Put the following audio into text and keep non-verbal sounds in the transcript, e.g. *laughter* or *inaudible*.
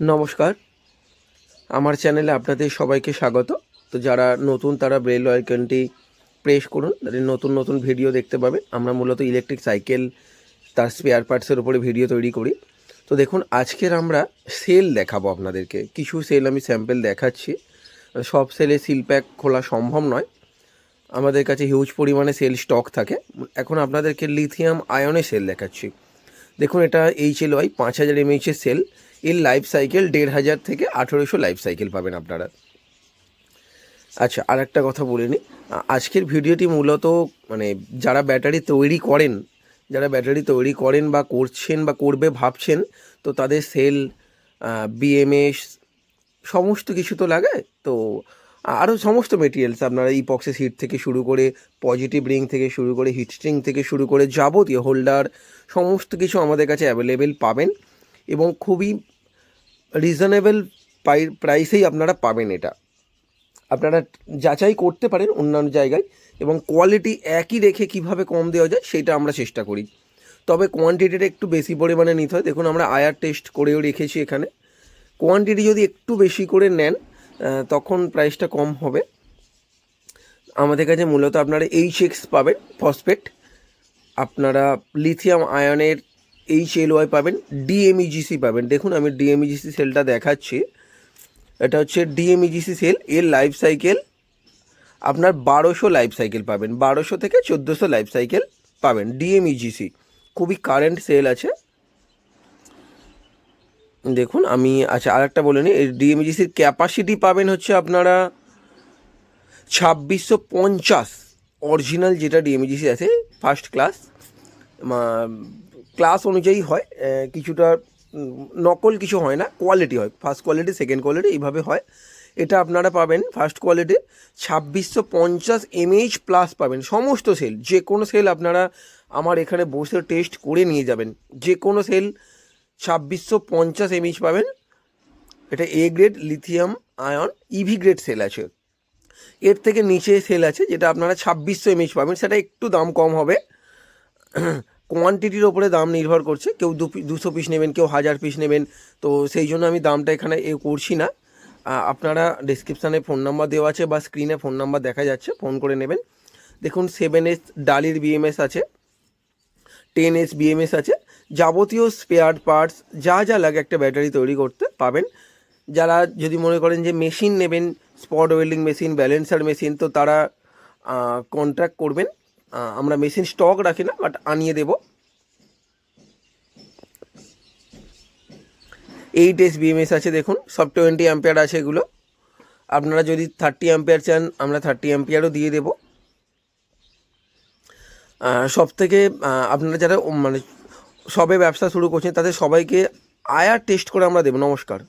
নমস্কার। আমার চ্যানেলে আপনাদের সবাইকে স্বাগত। তো যারা নতুন, তারা বেল আইকনটি প্রেস করুন তাদের নতুন নতুন ভিডিও দেখতে পাবে। আমরা মূলত ইলেকট্রিক সাইকেল, তার স্পেয়ার পার্টসের উপরে ভিডিও তৈরি করি। তো দেখুন, আজকের আমরা সেল দেখাবো আপনাদেরকে। কিছু সেল আমি স্যাম্পেল দেখাচ্ছি। সব সেলে সিল প্যাক খোলা সম্ভব নয়। আমাদের কাছে হিউজ পরিমাণে সেল স্টক থাকে। এখন আপনাদেরকে লিথিয়াম আয়নে সেল দেখাচ্ছি। দেখুন, এটা এইচ এল ওয়াই পাঁচ হাজার এমএইচের সেল এর লাইফ সাইকেল দেড় হাজার থেকে আঠেরোশো লাইফ সাইকেল পাবেন আপনারা। আচ্ছা আর একটা কথা বলে নিই আজকের ভিডিওটি মূলত মানে যারা ব্যাটারি তৈরি করেন, যারা ব্যাটারি তৈরি করেন বা করছেন বা করবে ভাবছেন, তো তাদের সেল বিএমএস সমস্ত কিছু তো লাগে। তো আরও সমস্ত মেটেরিয়ালস আপনারা ইপক্সের হিট থেকে শুরু করে পজিটিভ রিং থেকে শুরু করে হিট স্ট্রিং থেকে শুরু করে, যাবতীয় হোল্ডার সমস্ত কিছু আমাদের কাছে অ্যাভেলেবেল পাবেন এবং খুবই রিজনেবল প্রাইসেই আপনারা পাবেন এটা। আপনারা যাচাই করতে পারেন অন্যান্য জায়গায় এবং কোয়ালিটি একই রেখে কীভাবে কম দেওয়া যায় সেটা আমরা চেষ্টা করি। তবে কোয়ান্টিটিটা একটু বেশি পরিমাণে নিতে হয়। দেখুন, আমরা আয়ার টেস্ট করেও রেখেছি এখানে। কোয়ান্টিটি যদি একটু বেশি করে নেন তখন প্রাইসটা কম হবে। আমাদের কাছে মূলত আপনারা এইচ এক্স পাবেন ফসফেট আপনারা লিথিয়াম আয়নের এইচ এল ওয়াই পাবেন ডিএমইজিসি পাবেন। দেখুন, আমি ডিএমইজিসি সেলটা দেখাচ্ছি। এটা হচ্ছে ডিএমইজিসি সেল এর লাইফ সাইকেল আপনার বারোশো লাইফ সাইকেল পাবেন। বারোশো থেকে চোদ্দোশো লাইফ সাইকেল পাবেন ডিএমইজিসি খুবই কারেন্ট সেল আছে। দেখুন, আমি আচ্ছা আরেকটা বলে নিই। ডিএমইজিসির ক্যাপাসিটি পাবেন হচ্ছে আপনারা ছাব্বিশশো পঞ্চাশ। অরিজিনাল যেটা ডিএমজিসি আছে ফার্স্ট ক্লাস ক্লাস অনুযায়ী হয় কিছুটা নকল কিছু হয় না কোয়ালিটি হয়। ফার্স্ট কোয়ালিটি সেকেন্ড কোয়ালিটি এইভাবে হয়। এটা আপনারা পাবেন ফার্স্ট কোয়ালিটি ছাব্বিশশো পঞ্চাশ এমএইচ প্লাস পাবেন। সমস্ত সেল যে কোনো সেল আপনারা আমার এখানে বসে টেস্ট করে নিয়ে যাবেন। যে কোনো সেল ছাব্বিশশো পঞ্চাশ এমএইচ পাবেন। এটা A grade lithium ion EV grade cell আছে। এর থেকে নিচে সেল আছে, যেটা আপনারা ছাব্বিশশো এমএইচ পাবেন, সেটা একটু দাম কম হবে। *clears throat* কোয়ান্টিটির ওপরে দাম নির্ভর করছে, কেউ দু দুশো পিস নেবেন, কেউ হাজার পিস নেবেন, তো সেই জন্য আমি দামটা এখানে এ করছি না। আপনারা ডিসক্রিপশানে ফোন নাম্বার দেওয়া আছে বা স্ক্রিনে ফোন নাম্বার দেখা যাচ্ছে ফোন করে নেবেন। দেখুন সেভেন এস ডালির বিএমএস আছে টেন এস বিএমএস আছে, যাবতীয় স্পেয়ার পার্টস যা যা লাগে একটা ব্যাটারি তৈরি করতে পাবেন। যারা যদি মনে করেন যে মেশিন নেবেন spot welding machine, balancer machine, তো তারা কন্ট্রাক্ট করবেন। আমরা মেশিন স্টক রাখি না বাট আনিয়ে দেব। এইট এস বিএমএস আছে, দেখুন। সব টোয়েন্টি অ্যাম্পিয়ার আছে এগুলো। আপনারা যদি থার্টি অ্যাম্পিয়ার চান, আমরা থার্টি অ্যাম্পিয়ারও দিয়ে দেবো। সব থেকে আপনারা যারা মানে সবে ব্যবসা শুরু করছেন, তাদের সবাইকে আয়া টেস্ট করে আমরা দেবো। নমস্কার।